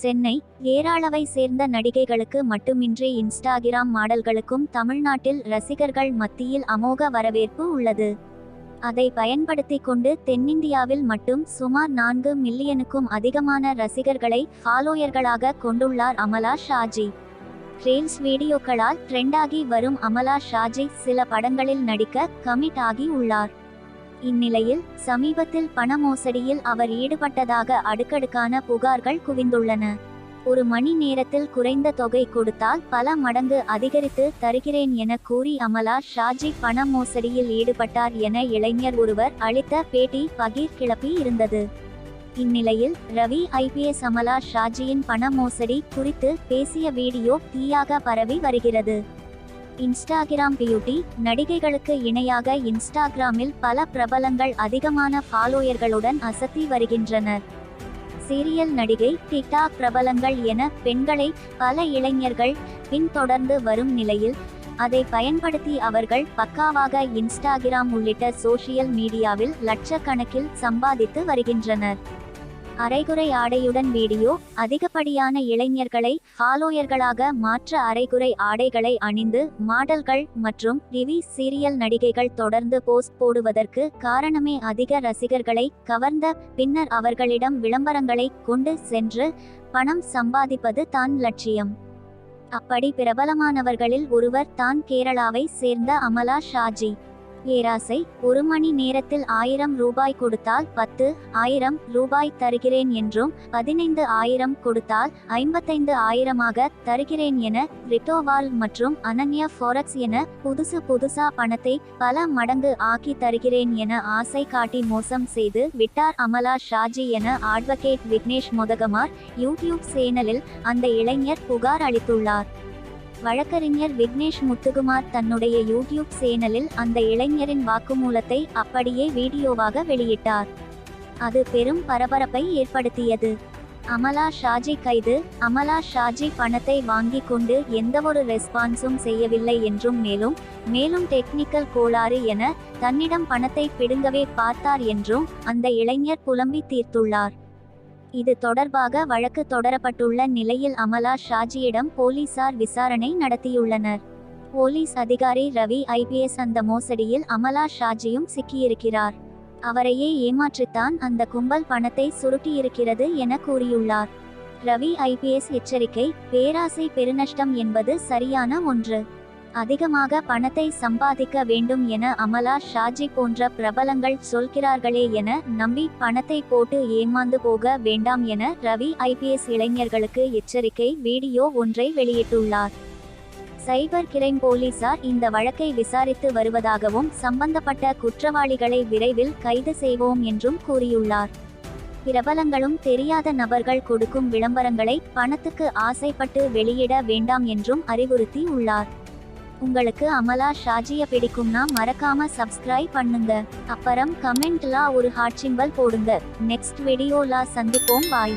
சென்னை ஏராளவை சேர்ந்த நடிகைகளுக்கு மட்டுமின்றி இன்ஸ்டாகிராம் மாடல்களுக்கும் தமிழ்நாட்டில் ரசிகர்கள் மத்தியில் அமோக வரவேற்பு உள்ளது. அதை பயன்படுத்திக் கொண்டு தென்னிந்தியாவில் மட்டும் சுமார் நான்கு மில்லியனுக்கும் அதிகமான ரசிகர்களை ஃபாலோயர்களாக கொண்டுள்ளார் அமலா ஷாஜி. ரீல்ஸ் வீடியோக்களால் ட்ரெண்டாகி வரும் அமலா ஷாஜி சில படங்களில் நடிக்க கமிட் ஆகி உள்ளார். இந்நிலையில் சமீபத்தில் பண மோசடியில் அவர் ஈடுபட்டதாக அடுக்கடுக்கான புகார்கள் குவிந்துள்ளன. ஒரு மணி நேரத்தில் குறைந்த தொகை கொடுத்தால் பல மடங்கு அதிகரித்து தருகிறேன் என கூறி அமலா ஷாஜி பண மோசடியில் ஈடுபட்டார் என இளைஞர் ஒருவர் அளித்த பேட்டி பகீர் கிளப்பி இருந்தது. இந்நிலையில் ரவி ஐபிஎஸ் அமலா ஷாஜியின் பண மோசடி குறித்து பேசிய வீடியோ தீயாக பரவி வருகிறது. இன்ஸ்டாகிராம் பியூட்டி நடிகைகளுக்கு இணையாக இன்ஸ்டாகிராமில் பல பிரபலங்கள் அதிகமான ஃபாலோயர்களுடன் அசத்தி வருகின்றனர். சீரியல் நடிகை டிக்டாக் பிரபலங்கள் என பெண்களை பல இளைஞர்கள் பின்தொடர்ந்து வரும் நிலையில் அதை பயன்படுத்தி அவர்கள் பக்காவாக இன்ஸ்டாகிராம் உள்ளிட்ட சோஷியல் மீடியாவில் லட்சக்கணக்கில் சம்பாதித்து வருகின்றனர். அரைகுறை ஆடையுடன் வீடியோ அதிகப்படியான இளைஞர்களை ஃபாலோயர்களாக மாற்ற அரைகுறை ஆடைகளை அணிந்து மாடல்கள் மற்றும் டிவி சீரியல் நடிகைகள் தொடர்ந்து போஸ்ட் போடுவதற்கு காரணமே அதிக ரசிகர்களை கவர்ந்த பின்னர் அவர்களிடம் விளம்பரங்களை கொண்டு சென்று பணம் சம்பாதிப்பது தான் லட்சியம். அப்படி பிரபலமானவர்களில் ஒருவர் தான் கேரளாவை சேர்ந்த அமலா ஷாஜி. ஏராசை ஒரு மணி நேரத்தில் ஆயிரம் ரூபாய் கொடுத்தால் பத்து ஆயிரம் ரூபாய் தருகிறேன் என்றும் பதினைந்து ஆயிரம் கொடுத்தால் ஐம்பத்தைந்து ஆயிரமாக தருகிறேன் என ரிட்டோவால் மற்றும் அனன்யா ஃபோரக்ஸ் என புதுசு புதுசா பணத்தை பல மடங்கு ஆக்கி தருகிறேன் என ஆசை காட்டி மோசம் செய்து விட்டார் அமலா ஷாஜி என அட்வொகேட் விக்னேஷ் மொதகமார் யூடியூப் சேனலில் அந்த இளைஞர் புகார் அளித்துள்ளார். வழக்கறிஞர் விக்னேஷ் முத்துகுமார் தன்னுடைய யூடியூப் சேனலில் அந்த இளைஞரின் வாக்குமூலத்தை அப்படியே வீடியோவாக வெளியிட்டார். அது பெரும் பரபரப்பை ஏற்படுத்தியது. அமலா ஷாஜி கைது அமலா ஷாஜி பணத்தை வாங்கி கொண்டு எந்தவொரு ரெஸ்பான்ஸும் செய்யவில்லை என்றும் மேலும் மேலும் டெக்னிக்கல் கோளாறு என தன்னிடம் பணத்தை பிடுங்கவே பார்த்தார் என்றும் அந்த இளைஞர் புலம்பி தீர்த்துள்ளார். இது தொடர்பாக வழக்கு தொடரப்பட்டுள்ள நிலையில் அமலா ஷாஜியிடம் போலீசார் விசாரணை நடத்தியுள்ளனர். போலீஸ் அதிகாரி ரவி ஐபிஎஸ் அந்த மோசடியில் அமலா ஷாஜியும் சிக்கியிருக்கிறார். அவரையே ஏமாற்றித்தான் அந்த கும்பல் பணத்தை சுருட்டியிருக்கிறது என கூறியுள்ளார். ரவி ஐபிஎஸ் எச்சரிக்கை பேராசை பெருநஷ்டம் என்பது சரியான ஒன்று. அதிகமாக பணத்தை சம்பாதிக்க வேண்டும் என அமலா ஷாஜி போன்ற பிரபலங்கள் சொல்கிறார்களே என நம்பி பணத்தை போட்டு ஏமாந்து போக வேண்டாம் என ரவி ஐபிஎஸ் இளைஞர்களுக்கு எச்சரிக்கை வீடியோ ஒன்றை வெளியிட்டுள்ளார். சைபர் கிரைம் போலீசார் இந்த வழக்கை விசாரித்து வருவதாகவும் சம்பந்தப்பட்ட குற்றவாளிகளை விரைவில் கைது செய்வோம் என்றும் கூறியுள்ளார். பிரபலங்களும் தெரியாத நபர்கள் கொடுக்கும் விளம்பரங்களை பணத்துக்கு ஆசைப்பட்டு வெளியிட வேண்டாம் என்றும் அறிவுறுத்தி உள்ளார் உங்களுக்கு அமலா ஷாஜிய பிடிக்கும்னா மறக்காம சப்ஸ்கிரைப் பண்ணுங்க. அப்புறம் கமெண்ட்ல ஒரு ஹார்ட் சிம்பல் போடுங்க. நெக்ஸ்ட் வீடியோல சந்திப்போம். பாய்